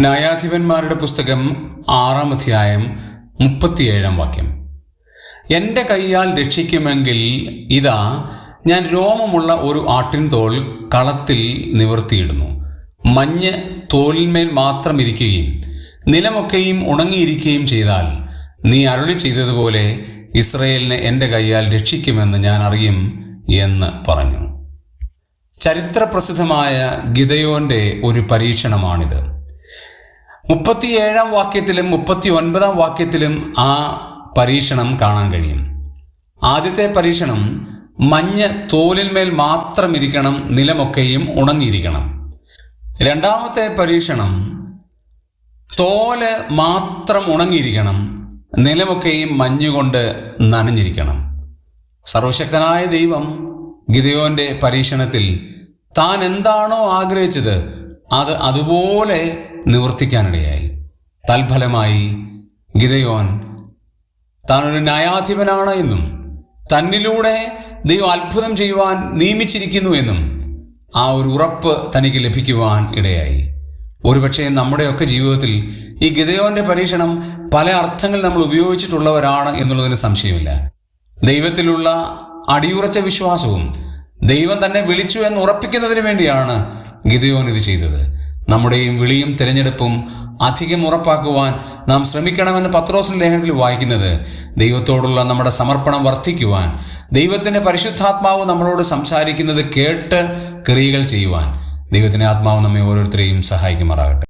ന്യായാധിപന്മാരുടെ പുസ്തകം ആറാം അധ്യായം മുപ്പത്തിയേഴാം വാക്യം. എന്റെ കൈയാൽ രക്ഷിക്കുമെങ്കിൽ ഇതാ ഞാൻ രോമമുള്ള ഒരു ആട്ടിൻ തോൾ കളത്തിൽ നിവർത്തിയിടുന്നു. മഞ്ഞ് തോലിന്മേൽ മാത്രം ഇരിക്കുകയും നിലമൊക്കെയും ഉണങ്ങിയിരിക്കുകയും ചെയ്താൽ നീ അരുളി ചെയ്തതുപോലെ ഇസ്രയേലിനെ എന്റെ കൈയാൽ രക്ഷിക്കുമെന്ന് ഞാൻ അറിയും എന്ന് പറഞ്ഞു. ചരിത്രപ്രസിദ്ധമായ ഗിതയോന്റെ ഒരു പരീക്ഷണമാണിത്. മുപ്പത്തിയേഴാം വാക്യത്തിലും മുപ്പത്തി ഒൻപതാം വാക്യത്തിലും ആ പരീക്ഷണം കാണാൻ കഴിയും. ആദ്യത്തെ പരീക്ഷണം മഞ്ഞ് തോലിന്മേൽ മാത്രം ഇരിക്കണം നിലമൊക്കെയും ഉണങ്ങിയിരിക്കണം. രണ്ടാമത്തെ പരീക്ഷണം തോൽ മാത്രം ഉണങ്ങിയിരിക്കണം നിലമൊക്കെയും മഞ്ഞുകൊണ്ട് നനഞ്ഞിരിക്കണം. സർവശക്തനായ ദൈവം ഗിതയോന്റെ പരീക്ഷണത്തിൽ താൻ എന്താണോ ആഗ്രഹിച്ചത് അത് അതുപോലെ നിവർത്തിക്കാനിടയായി. തൽഫലമായി ഗിതയോൻ താനൊരു ന്യായാധിപനാണ് എന്നും തന്നിലൂടെ ദൈവം അത്ഭുതം ചെയ്യുവാൻ നിയമിച്ചിരിക്കുന്നു എന്നും ആ ഒരു ഉറപ്പ് തനിക്ക് ലഭിക്കുവാൻ ഇടയായി. ഒരുപക്ഷെ നമ്മുടെയൊക്കെ ജീവിതത്തിൽ ഈ ഗിതയോന്റെ പരീക്ഷണം പല അർത്ഥങ്ങൾ നമ്മൾ ഉപയോഗിച്ചിട്ടുള്ളവരാണ് എന്നുള്ളതിന് സംശയമില്ല. ദൈവത്തിലുള്ള അടിയുറച്ച വിശ്വാസവും ദൈവം തന്നെ വിളിച്ചു എന്ന് ഉറപ്പിക്കുന്നതിന് വേണ്ടിയാണ് ഗിതയോൻ ഇത് ചെയ്തത്. നമ്മുടെയും വിളിയും തിരഞ്ഞെടുപ്പും അധികം ഉറപ്പാക്കുവാൻ നാം ശ്രമിക്കണമെന്ന് പത്രോസിന്റെ ലേഖനത്തിൽ വായിക്കുന്നത് ദൈവത്തോടുള്ള നമ്മുടെ സമർപ്പണം വർദ്ധിക്കുവാൻ ദൈവത്തിന്റെ പരിശുദ്ധാത്മാവ് നമ്മളോട് സംസാരിക്കുന്നത് കേട്ട് ക്രിയകൾ ചെയ്യുവാൻ ദൈവത്തിന്റെ ആത്മാവ് നമ്മെ ഓരോരുത്തരെയും സഹായിക്കുമാറാകട്ടെ.